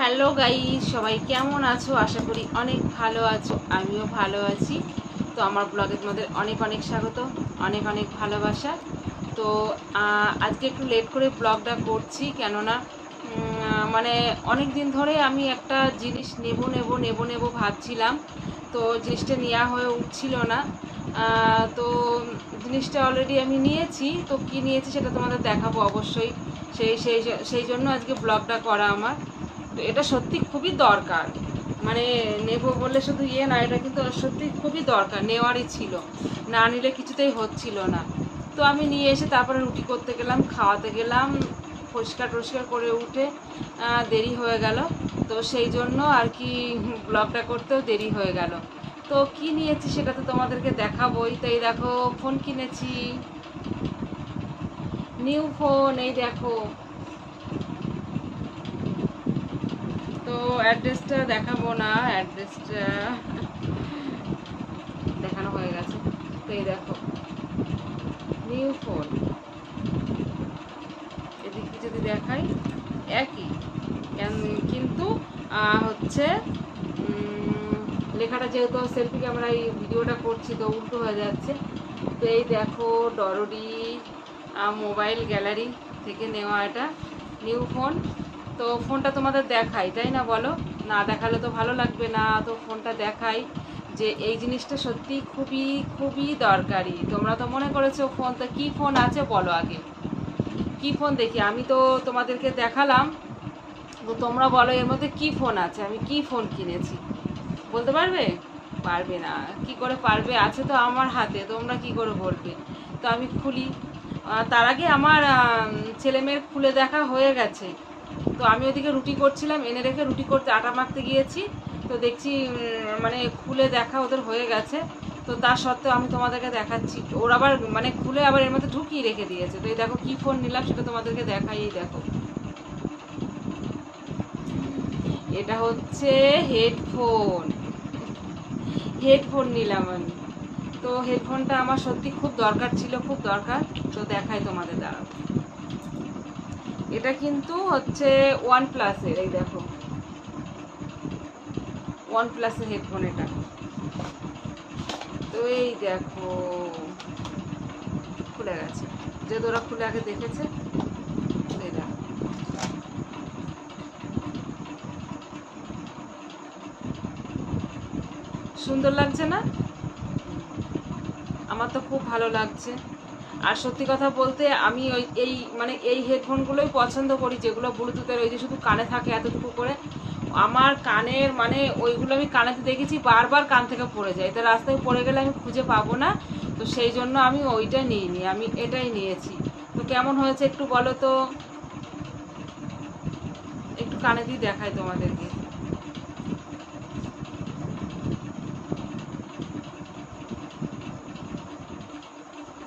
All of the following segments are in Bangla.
হ্যালো গাই সবাই কেমন আছো? আশা করি অনেক ভালো আছো, আমিও ভালো আছি। তো আমার ব্লগে তোমাদের অনেক অনেক স্বাগত, অনেক অনেক ভালোবাসা। তো আজকে একটু লেট করে ব্লগটা করছি, কেননা মানে অনেক দিন ধরে আমি একটা জিনিস নেব নেব নেব নেব ভাবছিলাম। তো জিনিসটা নেওয়া হয়ে উঠছিল না। তো জিনিসটা অলরেডি আমি নিয়েছি, তো কি নিয়েছি সেটা তোমাদের দেখাবো অবশ্যই। সেই সেই সেই জন্য আজকে ব্লগটা করা আমার। তো এটা সত্যি খুবই দরকার। মানে নেব বলে শুধু ইয়ে না, এটা কিন্তু সত্যি খুবই দরকার, নেওয়ারই ছিল। না নিলে কিছুতেই হচ্ছিল না। তো আমি নিয়ে এসে তারপরে রুটি করতে গেলাম, খাওয়াতে গেলাম, পরিষ্কার টরিষ্কার করে উঠে দেরি হয়ে গেল। তো সেই জন্য আর কি ব্লগটা করতেও দেরি হয়ে গেল। তো কি নিয়েছি সেটা তো তোমাদেরকে দেখাবোই। তো এই দেখো, ফোন কিনেছি। নিউ ফোন, এই দেখো। তো অ্যাড্রেসটা দেখাবো না অ্যাড্রেসটা দেখানো হয়ে গেছে। তো এই দেখো নিউ ফোন এদিকে যদি দেখাই, একই। কেন- কিন্তু হচ্ছে লেখাটা যেহেতু সেলফি ক্যামেরা এই ভিডিওটা করছি, তো উল্টো হয়ে যাচ্ছে। তো এই দেখো ডরডি মোবাইল গ্যালারি থেকে নেওয়া এটা নিউ ফোন তো ফোনটা তোমাদের দেখাই, তাই না বলো? না দেখালে তো ভালো লাগবে না, তো ফোনটা দেখাই যে এই জিনিসটা সত্যি খুবই খুবই দরকারি। তোমরা তো মনে করেছ ফোন, তো কি ফোন আছে বলো আগে। কি ফোন দেখি? আমি তো তোমাদেরকে দেখালাম, তো তোমরা বলো এর মধ্যে কি ফোন আছে, আমি কি ফোন কিনেছি। বলতে পারবে? পারবে না। কি করে পারবে? আছে তো আমার হাতে, তোমরা কি করে বলবে? তো আমি খুলি। তার আগে আমার ছেলে মেয়ের খুলে দেখা হয়ে গেছে। তো আমি ওদিকে রুটি করছিলাম, এনে রেখে রুটি করতে আটা মাখতে গিয়েছি। তো দেখছি মানে খুলে দেখা ওদের হয়ে গেছে। তো তার সত্ত্বেও আমি তোমাদেরকে দেখাচ্ছি। ওর আবার মানে খুলে আবার এর মধ্যে ঢুকিয়ে রেখে দিয়েছে। তো এই দেখো কি ফোন নিলাম সেটা তোমাদেরকে দেখাই দেখো। এটা হচ্ছে হেডফোন হেডফোন নিলাম আমি। তো হেডফোনটা আমার সত্যি খুব দরকার ছিল, খুব দরকার। তো দেখাই তোমাদের দ্বারা এটা কিন্তু হচ্ছে ওয়ান প্লাসের এই দেখো। ওয়ান প্লাসের হেডফোন এটা। তো এই দেখো, খুলে গেছে। যে ওরা খুলে আগে দেখেছে সুন্দর লাগছে না? আমার তো খুব ভালো লাগছে। আর সত্যি কথা বলতে আমি ওই, এই মানে এই হেডফোনগুলোই পছন্দ করি, যেগুলো ব্লুটুথের ওই যে শুধু কানে থাকে এতটুকু করে। আমার কানের মানে ওইগুলো আমি কানেতে দেখেছি, বারবার কান থেকে পড়ে যায়। তো রাস্তায় পড়ে গেলে আমি খুঁজে পাবো না। তো সেই জন্য আমি ওইটা নিইনি, আমি এটাই নিয়েছি। তো কেমন হয়েছে একটু বলো তো? একটু কানে দিয়ে দেখাই তোমাদেরকে।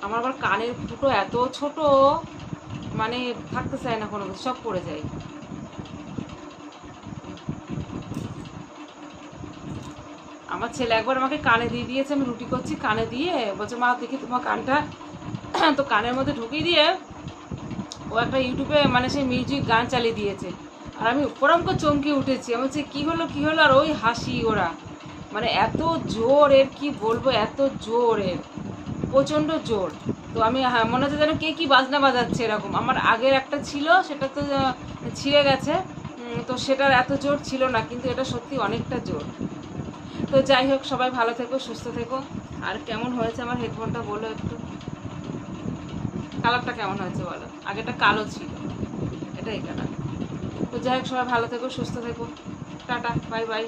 আমার আবার কানের ফুটো এত ছোট মানে থাকতে চায় না কোনো সব পড়ে যায়। আমার ছেলে একবার আমাকে কানে দিয়ে দিয়েছে, আমি রুটি করছি কানে দিয়ে, বলছে, মা, দেখি তোমার কানটা। তো কানের মধ্যে ঢুকিয়ে দিয়ে ও একটা ইউটিউবে মানে সেই মিউজিক গান চালিয়ে দিয়েছে। আর আমি ওরম করে চমকে উঠেছি। আমি বলছি, কী হলো কী হলো? আর ওই হাসি ওরা। মানে এত জোর এর কি বলব, এত জোর এর প্রচণ্ড জোর। তো আমি হ্যাঁ মনে হচ্ছে যেন কে কী বাজনা বাজাচ্ছে এরকম। আমার আগের একটা ছিল, সেটা তো ছিঁড়ে গেছে। তো সেটার এত জোর ছিল না, কিন্তু এটা সত্যি অনেকটা জোর। তো যাই হোক, সবাই ভালো থেকো, সুস্থ থেকো। আর কেমন হয়েছে আমার হেডফোনটা বলো একটু। কালারটা কেমন হয়েছে বলো? আগেটা কালো ছিল। এটাই কালার তো যাই হোক, সবাই ভালো থেকো, সুস্থ থেকো। Tata bye bye